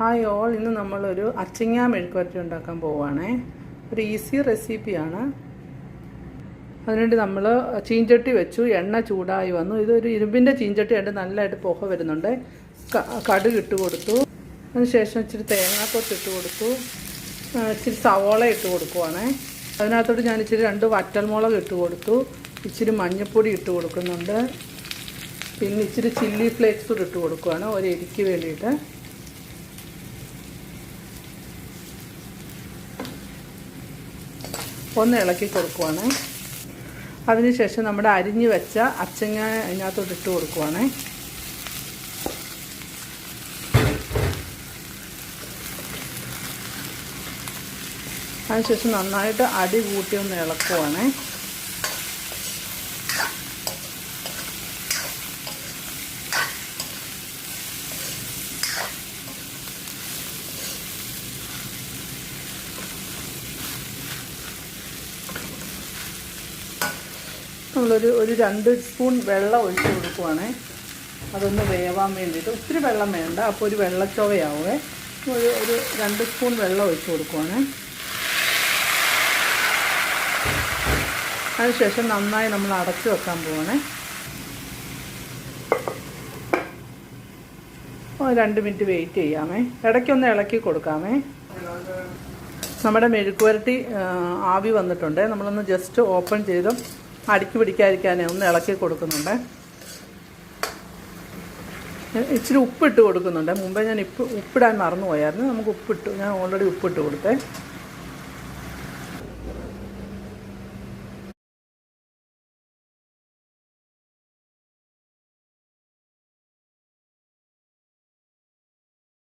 Hi all. ഇന്ന് നമ്മളൊരു അച്ചിങ്ങ മെഴുക്കുവരട്ടി ഉണ്ടാക്കാൻ പോവുകയാണേ. ഒരു ഈസി റെസിപ്പിയാണ്. അതിനുവേണ്ടി നമ്മൾ ചീഞ്ചട്ടി വെച്ചു. എണ്ണ ചൂടായി വന്നു. ഇതൊരു ഇരുമ്പിന്റെ ചീഞ്ചട്ടി ആയിട്ട് നല്ലതായിട്ട് പുക വരുന്നുണ്ട്. കടുക് ഇട്ട് കൊടുത്തു. അതിനുശേഷം ഇച്ചിരി തേങ്ങാക്കൊത്ത് ഇട്ട് കൊടുത്തു. ഇച്ചിരി സവോള ഇട്ട് കൊടുക്കുവാണേ. അതിനകത്തോട്ട് ഞാൻ ഇച്ചിരി രണ്ട് വറ്റൽമുളക് ഇട്ട് കൊടുത്തു. ഇച്ചിരി മഞ്ഞൾപ്പൊടി ഇട്ട് കൊടുക്കുന്നുണ്ട്. പിന്നെ ഇച്ചിരി ചില്ലി ഫ്ലേക്സ് കൂടി ഇട്ട് കൊടുക്കുവാണ്. ഒരു എരിക്ക് വേണ്ടിയിട്ട്. ഒന്ന് ഇളക്കി കൊടുക്കുവാണ്. അതിനുശേഷം നമ്മുടെ അരിഞ്ഞു വെച്ച അച്ചങ്ങ അതിനകത്തോട്ട് ഇട്ട് കൊടുക്കുവാണ്. അതിനുശേഷം നന്നായിട്ട് അടി കൂട്ടി ഒന്ന് ഇളക്കുവാണ്. നമ്മളൊരു ഒരു രണ്ട് സ്പൂൺ വെള്ളം ഒഴിച്ച് കൊടുക്കുവാണേ. അതൊന്ന് വേവാൻ വേണ്ടിയിട്ട് ഒത്തിരി വെള്ളം വേണ്ട. അപ്പോൾ ഒരു വെള്ളച്ചോവയാവേ. ഒരു ഒരു രണ്ട് സ്പൂൺ വെള്ളം ഒഴിച്ച് കൊടുക്കുവാണേ. അതിനുശേഷം നന്നായി നമ്മൾ അടച്ചു വെക്കാൻ പോവാണേ. രണ്ട് മിനിറ്റ് വെയിറ്റ് ചെയ്യാമേ. ഇടയ്ക്കൊന്ന് ഇളക്കി കൊടുക്കാമേ. നമ്മുടെ മെഴുക്കുവരട്ടി ആവി വന്നിട്ടുണ്ട്. നമ്മളൊന്ന് ജസ്റ്റ് ഓപ്പൺ ചെയ്തും അടുക്കി പിടിക്കാതിരിക്കാനേ ഒന്ന് ഇളക്കി കൊടുക്കുന്നുണ്ട്. ഇച്ചിരി ഉപ്പിട്ട് കൊടുക്കുന്നുണ്ട്. മുമ്പേ ഞാൻ ഇപ്പ് ഉപ്പിടാൻ മറന്നു പോയായിരുന്നു നമുക്ക് ഉപ്പിട്ട് ഞാൻ ഓൾറെഡി ഉപ്പിട്ട് കൊടുത്തേ.